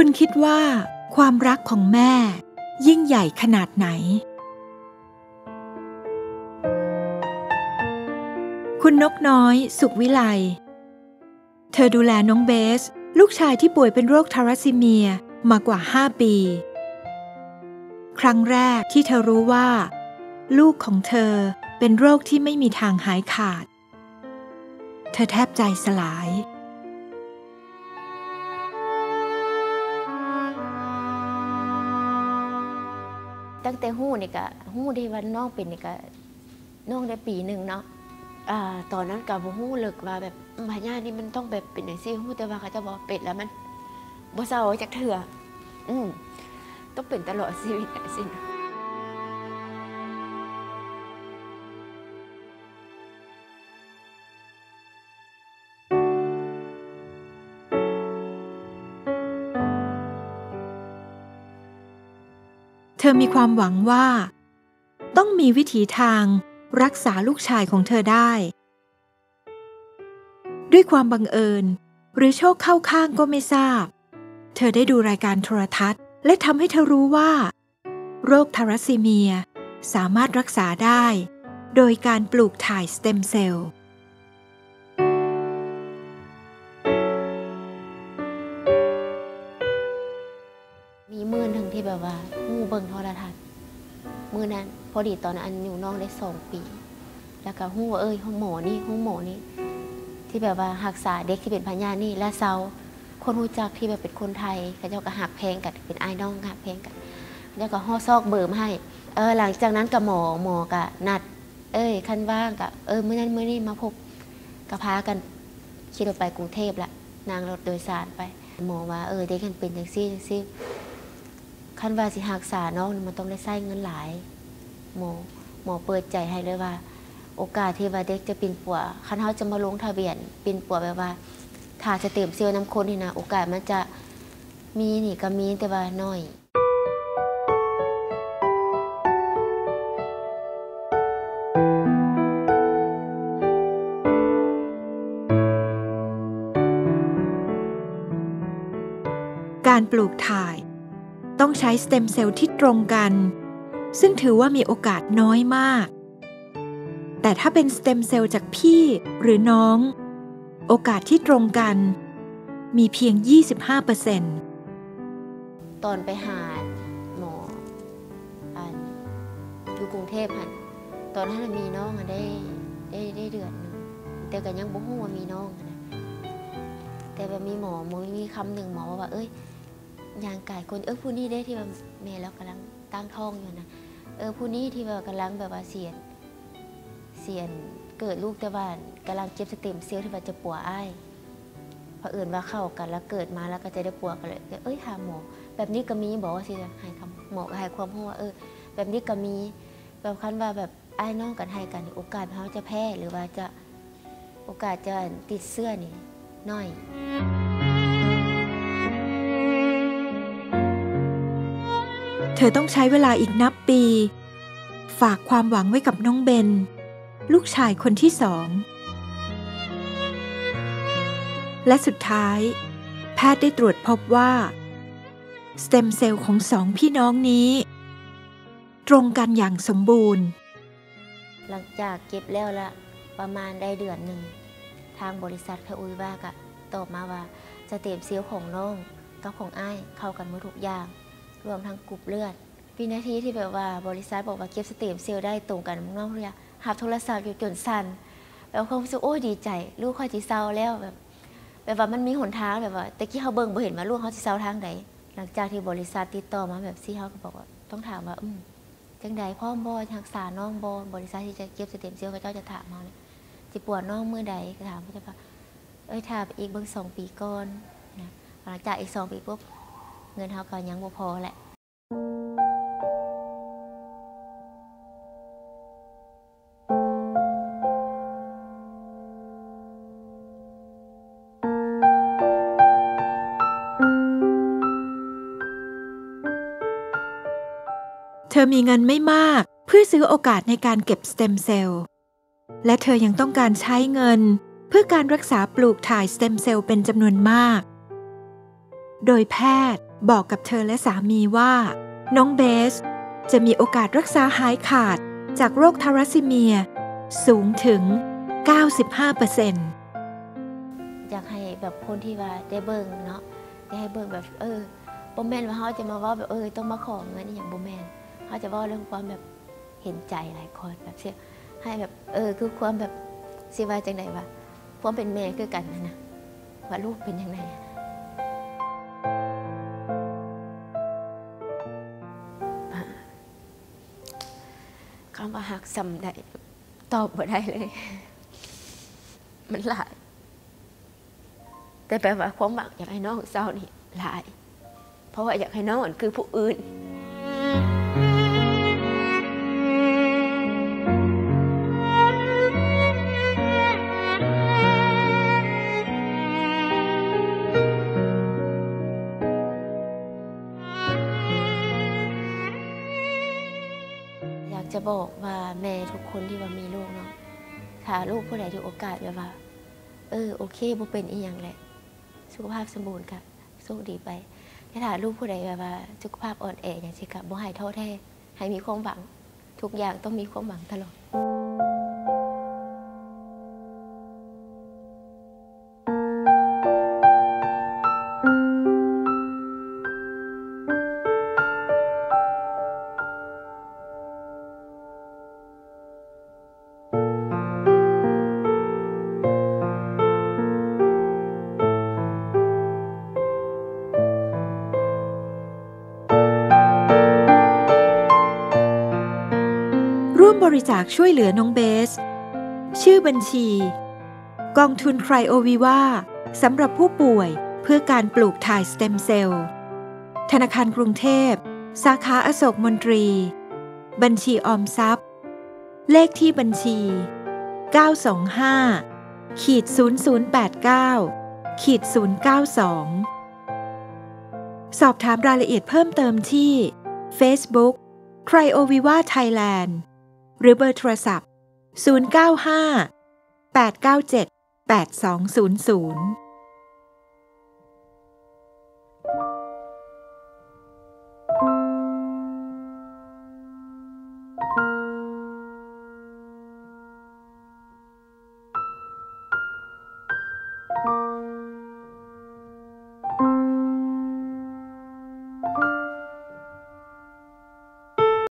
คุณคิดว่าความรักของแม่ยิ่งใหญ่ขนาดไหน คุณนกน้อย สุขวิไล เธอดูแลน้องเบส ลูกชายที่ป่วยเป็นโรคทารัสซีเมียมากว่า5ปี ครั้งแรกที่เธอรู้ว่า ลูกของเธอเป็นโรคที่ไม่มีทางหายขาด เธอแทบใจสลาย ตั้งแต่หู้นี่ก็หู้ที่ว่าน้องเป็นนี่ก็น้องได้ปีหนึ่งเนาะอ่าตอนนั้นกับหู้เลิกว่าแบบพญานี่มันต้องแบบเป็นอย่างซี่หู้แต่ว่าเขาจะบอกเป็ดแล้วมันบ่เศร้าจากเถื่ออืมต้องเป็นตลอดชีวิตสินะ ธอมีความหวังว่า ต้องมีวิถีทางรักษาลูกชายของเธอได้ ด้วยความบังเอิญ หรือโชคเข้าข้างก็ไม่ทราบ เธอได้ดูรายการโทรทัศน์ และทำให้เธอรู้ว่า โรคทารัสซีเมียสามารถรักษาได้ โดยการปลูกถ่ายสเต็มเซลล์ มือนั้นพอดีตอนอันอยู่น้องได้สองปี แล้วก็หู้ว่าเอ้ยห้องหมอนี่ห้องหมอนี่ที่แบบว่าหักษาเด็กที่เป็นพญานี่และเซาคนรู้จักที่แบบเป็นคนไทยเขาเจ้าก็หักแพงกันเป็นไอ้น้องหักแพงกันแล้วก็ห่อซอกเบิร์มให้เออหลังจากนั้นกับหมอหมอกะนัด เอ้ยคันว่างกะเออเมื่อนั้นเมื่อนี้มาพบกะพากันขี่รถไปกรุงเทพละนางรถโดยสารไป หมอว่าเออเด็กกันเป็นจังซี่จังซี่ คันว่าสิหักษาน้องมันต้องได้ใช้เงินหลาย หมอหมอเปิดใจให้เลยว่า โอกาสที่ว่าเด็กจะป็นปัวคันเขาจะมาลงทะเบียนป็นปัวแบบว่าถ้าจะเต็มเซลล์น้ำคนนี่นะโอกาสมันจะมีนี่ก็มีแต่ว่าน้อยการปลูกถ่าย ต้องใช้สเต็มเซลล์ที่ตรงกัน ซึ่งถือว่ามีโอกาสน้อยมาก แต่ถ้าเป็นสเต็มเซลล์จากพี่หรือน้อง โอกาสที่ตรงกัน มีเพียง 25%ตอนไปหาหมออันอยู่กรุงเทพหันตอนนั้นมีน้องได้ได้ได้เดือนนึงแต่ก็ยังบ่ฮู้ว่ามีน้องนะแต่แบบมีหมอมมีคำหนึ่งหมอว่าเอ้ย ยางกายคนเออผู้นี้ได้ที่ว่าแม่เรากำลังตั้งท้องอยู่นะเออผู้นี้ที่ว่ากำลังแบบว่าเสียนเสียนเกิดลูกแต่ว่ากำลังเจ็บสเต็มเซลล์ที่ว่าจะปัวอ้ายพราะเอื่นว่าเข้ากันแล้วเกิดมาแล้วก็จะได้ปัวกันเลยเอ้ยหาหมอแบบนี้ก็มีบอกว่าสิให้คำหมอให้ความรู้ว่าเออ แบบนี้ก็มีแบบคันว่าแบบไอ้น้องกันให้กันโอกาสเขาจะแพ้หรือว่าจะโอกาสจะติดเสื้อนี่น้อย เธอต้องใช้เวลาอีกนับปี ฝากความหวังไว้กับน้องเบน ลูกชายคนที่สอง และสุดท้าย แพทย์ได้ตรวจพบว่า สเต็มเซลล์ของสองพี่น้องนี้ ตรงกันอย่างสมบูรณ์ หลังจากเก็บแล้วละประมาณได้เดือนหนึ่ง ทางบริษัทเขาอุยว่ากะตอบมาว่าสเต็มเซลล์ของน้องกับของอ้ายเข้ากันหมดทุกอย่าง รวมทั้งกรุ๊ปเลือดวินาทีที่แบบว่าบริษัทบอกว่าเก็บสเต็มเซลล์ได้ตรงกันน้องเลยหับโทรศัพท์อยู่จนสั่นแบบความรู้สึกโอ้ดีใจ ลูกค่อยจีเศร้าแล้วแบบแบบว่ามันมีหนทางแบบว่าแต่กี้เขาเบิ่งบ่เห็นว่าลูกเขาสิเศร้าทางใดหลังจากที่บริษัทติดต่อมาแบบซี่เขาก็บอกว่าต้องถามว่าอืมจังใดพ่อมบอทักษาน้องบอบริษัทที่จะเก็บสเต็มเซลล์เขาเจ้าจะถามมาเนี่ยสิปวดน้องเมื่อใดก็ถามเขาจะว่าเอ้ยถามอีกเบิ่งสองปีก่อนนะหลังจากอีกสองปีปุ๊บ เงินเขาก็ยังบ่พอแหละเธอมีเงินไม่มากเพื่อซื้อโอกาสในการเก็บสเต็มเซลล์ และเธอยังต้องการใช้เงินเพื่อการรักษาปลูกถ่ายสเต็มเซลล์เป็นจำนวนมาก โดยแพทย์ บอกกับเธอและสามีว่า น้องเบส จะมีโอกาสรักษาหายขาดจากโรคทารัสซีเมีย สูงถึง 95%อยากให้แบบคนที่ว่าได้เบิ่งเนาะได้ให้เบิ่งแบบเออบ่แม่นว่าเขาจะมาว่าแบบเออต้องมาขอเงินอย่างบ่แม่นเขาจะว่าเรื่องความแบบเห็นใจหลายคนแบบเสียให้แบบเออคือความแบบสิว่าจังไดวะความเป็นแม่คือกันนะนะว่าลูกเป็นยังไง อะคำว่าหักสำใดตอบบ่ได้เลย มันหลาย แต่แปลว่าความหวังอยากให้น้องเศร้านี่หลาย เพราะว่าอยากให้น้องคือผู้อื่น อยากจะบอกว่าแม่ทุกคนที่ว่ามีลูกเนาะถ้าลูกผู้ใดที่โอกาสแบบว่า เออโอเคบ่เป็นอีหยังแหละสุขภาพสมบูรณ์กับโชคดีไปแต่ถ้าลูกผู้ใดแบบว่าสุขภาพอ่อนแออย่างเช่นกับบ่ให้ท้อแท้ให้มีความหวัง ทุกอย่างต้องมีความหวังตลอด บริจาคช่วยเหลือน้องเบส ชื่อบัญชี กองทุนไครโอวีวาสำหรับผู้ป่วยเพื่อการปลูกถ่ายสเต็มเซลล์ ธนาคารกรุงเทพ สาขาอโศกมนตรี บัญชีออมทรัพย์ เลขที่บัญชี 925ขีด0089ขีด092 สอบถามรายละเอียดเพิ่มเติมที่ Facebook Cryoviva Thailand หรือเบอร์โทรศัพท์ 095 897 8200